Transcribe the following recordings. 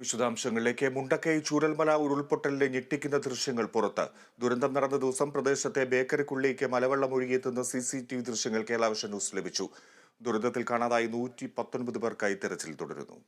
വിശദാംശങ്ങളിലേക്ക് മുണ്ടക്കൈ ചൂരൽമല ഉരുൾപൊട്ടലിലെ ഞെട്ടിക്കുന്ന ദൃശ്യങ്ങൾ പുറത്ത്. ദുരന്തം നടന്ന ദിവസം പ്രദേശത്തെ ബേക്കറിക്കുള്ളിലേക്ക് മലവെള്ളം ഒഴുകിയെത്തുന്ന സി സി ടി വി ദൃശ്യങ്ങൾ കേരളാവിഷൻ ന്യൂസ് ലഭിച്ചു. ദുരന്തത്തിൽ കാണാതായി നൂറ്റി പത്തൊൻപത് പേർക്കായി തെരച്ചിൽ തുടരുന്നു.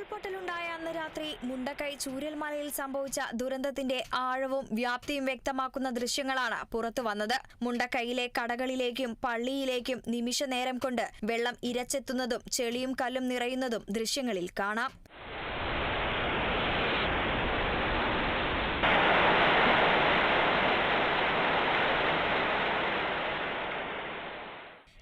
ഉരുൾപൊട്ടലുണ്ടായ അന്ന് രാത്രി മുണ്ടക്കൈ ചൂരൽമലയിൽ സംഭവിച്ച ദുരന്തത്തിന്റെ ആഴവും വ്യാപ്തിയും വ്യക്തമാക്കുന്ന ദൃശ്യങ്ങളാണ് പുറത്തു വന്നത്. മുണ്ടക്കൈയിലെ കടകളിലേക്കും പള്ളിയിലേക്കും നിമിഷ നേരം കൊണ്ട് വെള്ളം ഇരച്ചെത്തുന്നതും ചെളിയും കല്ലും നിറയുന്നതും ദൃശ്യങ്ങളിൽ കാണാം.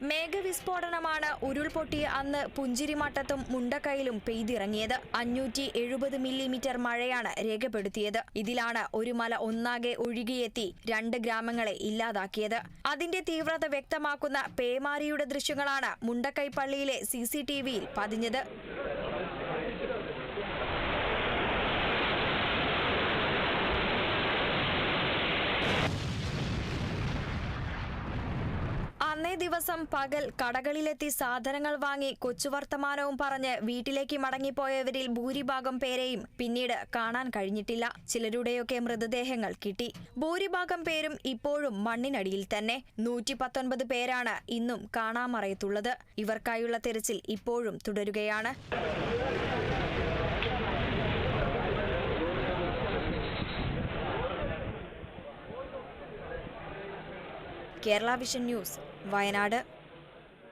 മേഘവിസ്ഫോടനമാണ് ഉരുൾപൊട്ടിയ അന്ന് പുഞ്ചിരിമട്ടത്തും മുണ്ടക്കയിലും പെയ്തിറങ്ങിയത്. അഞ്ഞൂറ്റി എഴുപത് മില്ലിമീറ്റർ മഴയാണ് രേഖപ്പെടുത്തിയത്. ഇതിലാണ് ഒരു മല ഒന്നാകെ ഒഴുകിയെത്തി രണ്ട് ഗ്രാമങ്ങളെ ഇല്ലാതാക്കിയത്. അതിന്റെ തീവ്രത വ്യക്തമാക്കുന്ന പേമാരിയുടെ ദൃശ്യങ്ങളാണ് മുണ്ടക്കൈ പള്ളിയിലെ സി സി ടി വിയിൽ പതിഞ്ഞത്. അന്നേ ദിവസം പകൽ കടകളിലെത്തി സാധനങ്ങൾ വാങ്ങി കൊച്ചുവർത്തമാനവും പറഞ്ഞ് വീട്ടിലേക്ക് മടങ്ങിപ്പോയവരിൽ ഭൂരിഭാഗം പേരെയും പിന്നീട് കാണാൻ കഴിഞ്ഞിട്ടില്ല. ചിലരുടെയൊക്കെ മൃതദേഹങ്ങൾ കിട്ടി. ഭൂരിഭാഗം പേരും ഇപ്പോഴും മണ്ണിനടിയിൽ തന്നെ. നൂറ്റി പത്തൊൻപത് പേരാണ് ഇന്നും കാണാമറയത്തുള്ളത്. ഇവർക്കായുള്ള തിരച്ചിൽ ഇപ്പോഴും തുടരുകയാണ്. Kerala vision news Wayanad.